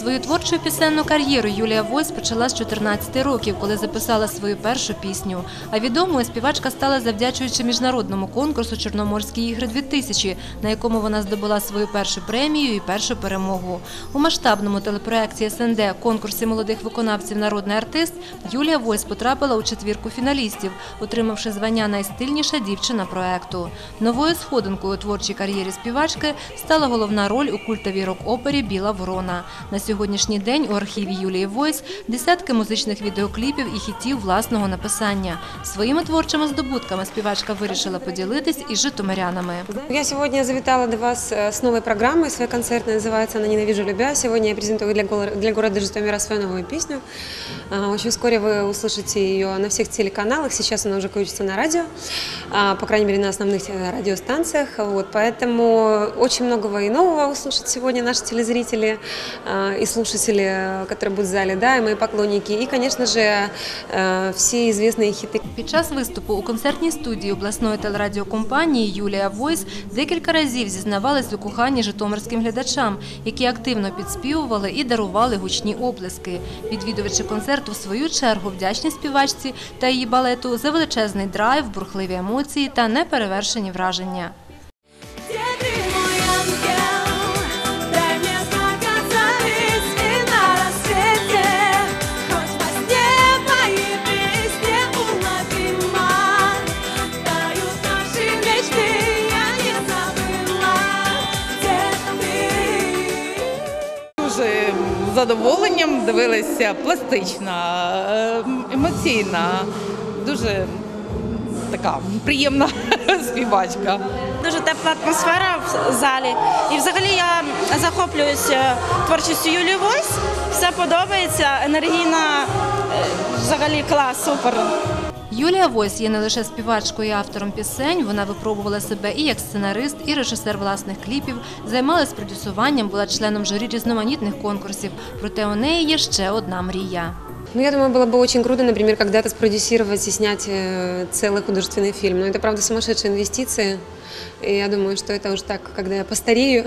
Свою творчу пісенну кар'єру Юлія Войс почала з 14 років, коли записала свою першу пісню. А відомою співачка стала завдячуючи міжнародному конкурсу Чорноморські ігри 2000 на якому вона здобула свою першу премію і першу перемогу. У масштабному телепроекті СНД конкурсі молодих виконавців Народний артист Юлія Войс потрапила у четвірку фіналістів, отримавши звання найстильніша дівчина проекту. Новою сходинкою у творчій кар'єрі співачки стала головна роль у культовій рок-опері Біла ворона. На сьогоднішній день у архіві Юлії Войс десятки музичних відеокліпів і хітів власного написання. Своїми творчими здобутками співачка вирішила поділитись із житомирянами. Я сегодня завитала до вас э, с новой программой, своей концертной, называется она «Ненавижу любя». Сегодня я презентую для, гор- для города Житомира свою новую песню. А, Очень вскоре вы услышите ее на всех телеканалах, сейчас она уже крутится на радио, а, по крайней мере на основных э, радиостанциях. Вот, поэтому очень многого и нового услышат сегодня наши телезрители а, и слушатели, э, которые будут в зале, да, и мои поклонники. И, конечно же, э, все известные хиты Під час виступу у концертній студії обласної телерадіокомпанії Юлія Войс декілька разів зізнавалась у коханні житомирським глядачам, які активно підспівували і дарували гучні оплески. Відвідувачі концерту в свою чергу вдячні співачці та її балету за величезний драйв, бурхливі емоції та неперевершені враження. Дуже задоволенням дивилися пластична, е, емоційна, дуже така приємна співачка. Дуже тепла атмосфера в залі. І взагалі я захоплююся творчістю Юлії Войс. Все подобається, енергійна, е, взагалі клас, супер. Юлія Войс є не лише співачкою і автором пісень, вона випробувала себе і як сценарист, і режисер власних кліпів, займалась продюсуванням, була членом журі різноманітних конкурсів. Проте у неї є ще одна мрія. Ну, я думаю, было бы очень круто, например, когда-то спродюсировать и снять э, целый художественный фильм. Но это, правда, сумасшедшие инвестиции. И я думаю, что это уже так, когда я постарею,